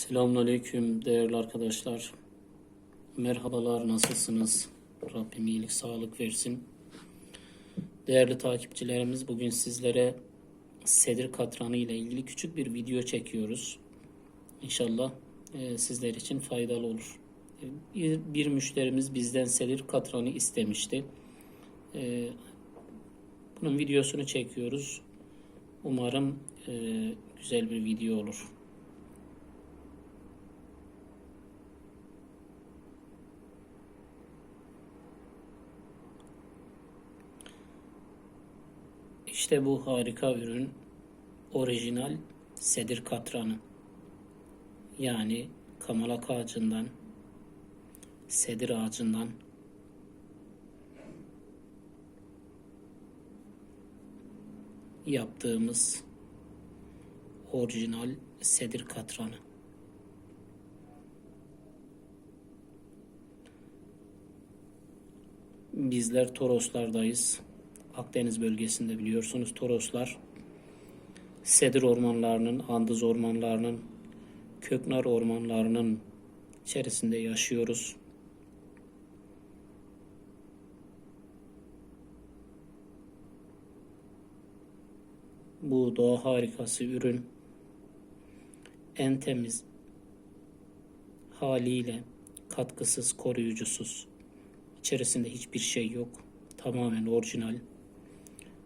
Selamünaleyküm değerli arkadaşlar. Merhabalar nasılsınız? Rabbim iyilik sağlık versin. Değerli takipçilerimiz bugün sizlere sedir katranı ile ilgili küçük bir video çekiyoruz. İnşallah e, sizler için faydalı olur. E, Bir, bir müşterimiz bizden sedir katranı istemişti. E, bunun videosunu çekiyoruz. Umarım e, güzel bir video olur. İşte bu harika ürün orijinal sedir katranı. Yani kamalak ağacından, sedir ağacından yaptığımız orijinal sedir katranı. Bizler Toroslardayız. Akdeniz bölgesinde biliyorsunuz Toroslar sedir ormanlarının, andız ormanlarının, köknar ormanlarının içerisinde yaşıyoruz. Bu doğa harikası ürün en temiz haliyle katkısız, koruyucusuz. İçerisinde hiçbir şey yok. Tamamen orijinal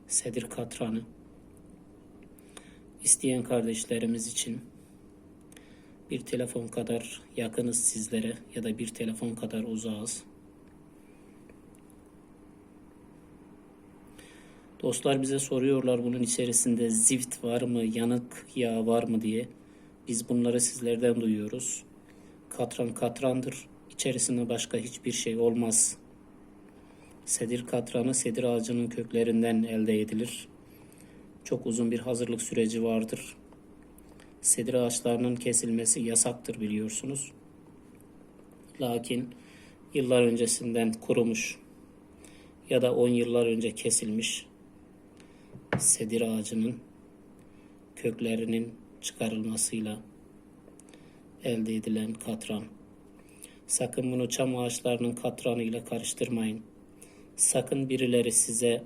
sedir katranı. İsteyen kardeşlerimiz için bir telefon kadar yakınız sizlere ya da bir telefon kadar uzağız. Dostlar bize soruyorlar bunun içerisinde zift var mı, yanık yağ var mı diye. Biz bunları sizlerden duyuyoruz. Katran katrandır. İçerisinde başka hiçbir şey olmaz. Sedir katranı sedir ağacının köklerinden elde edilir. Çok uzun bir hazırlık süreci vardır. Sedir ağaçlarının kesilmesi yasaktır biliyorsunuz. Lakin yıllar öncesinden kurumuş ya da 10 yıllar önce kesilmiş sedir ağacının köklerinin çıkarılmasıyla elde edilen katran. Sakın bunu çam ağaçlarının katranıyla karıştırmayın. Sakın birileri size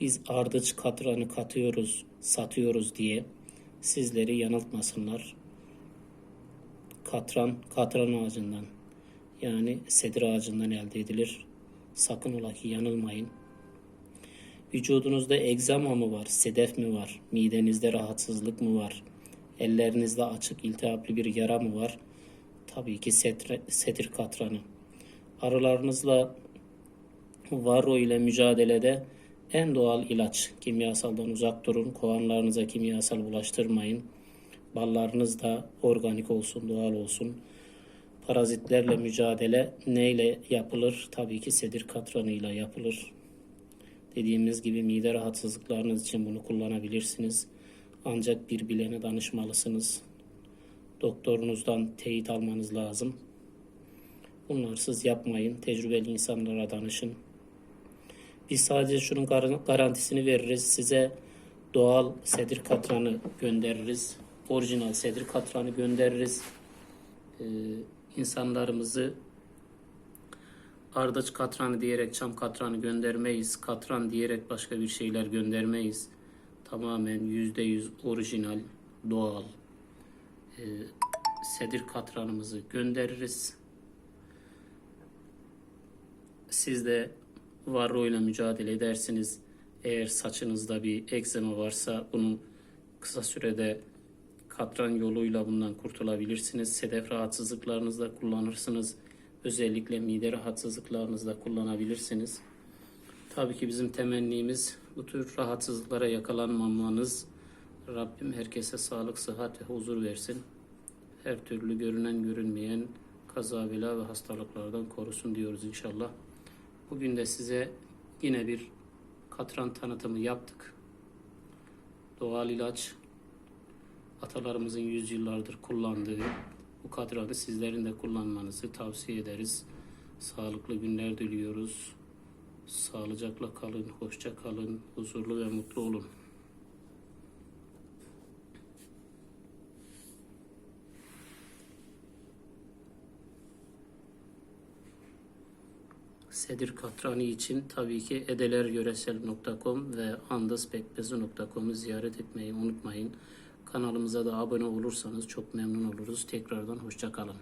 biz ardıç katranı katıyoruz, satıyoruz diye sizleri yanıltmasınlar. Katran, katran ağacından yani sedir ağacından elde edilir. Sakın ola ki yanılmayın. Vücudunuzda egzama mı var, sedef mi var, midenizde rahatsızlık mı var, ellerinizde açık iltihaplı bir yara mı var? Tabii ki setre, sedir katranı. Arılarınızla varro ile mücadelede en doğal ilaç. Kimyasaldan uzak durun. Kovanlarınıza kimyasal bulaştırmayın. Ballarınız da organik olsun, doğal olsun. Parazitlerle mücadele neyle yapılır? Tabii ki sedir katranıyla yapılır. Dediğimiz gibi mide rahatsızlıklarınız için bunu kullanabilirsiniz. Ancak bir bilene danışmalısınız. Doktorunuzdan teyit almanız lazım. Bunlarsız yapmayın. Tecrübeli insanlara danışın. Biz sadece şunun gar- garantisini veririz. Size doğal sedir katranı göndeririz. Orijinal sedir katranı göndeririz. Ee, insanlarımızı ardıç katranı diyerek çam katranı göndermeyiz. Katran diyerek başka bir şeyler göndermeyiz. Tamamen yüzde yüz orijinal, doğal e, sedir katranımızı göndeririz. Siz de varro ile mücadele edersiniz. Eğer saçınızda bir egzama varsa bunun kısa sürede katran yoluyla bundan kurtulabilirsiniz. Sedef rahatsızlıklarınızda kullanırsınız. Özellikle mide rahatsızlıklarınızda kullanabilirsiniz. Tabii ki bizim temennimiz bu tür rahatsızlıklara yakalanmamanız. Rabbim herkese sağlık, sıhhat ve huzur versin. Her türlü görünen görünmeyen kaza, bela ve hastalıklardan korusun diyoruz inşallah. Bugün de size yine bir katran tanıtımı yaptık. Doğal ilaç, atalarımızın yüzyıllardır kullandığı bu katranı sizlerin de kullanmanızı tavsiye ederiz. Sağlıklı günler diliyoruz. Sağlıcakla kalın, hoşça kalın, huzurlu ve mutlu olun. Sedir katranı için tabii ki edeleryöresel.com ve andaspekmezi.com'u ziyaret etmeyi unutmayın. Kanalımıza da abone olursanız çok memnun oluruz. Tekrardan hoşça kalın.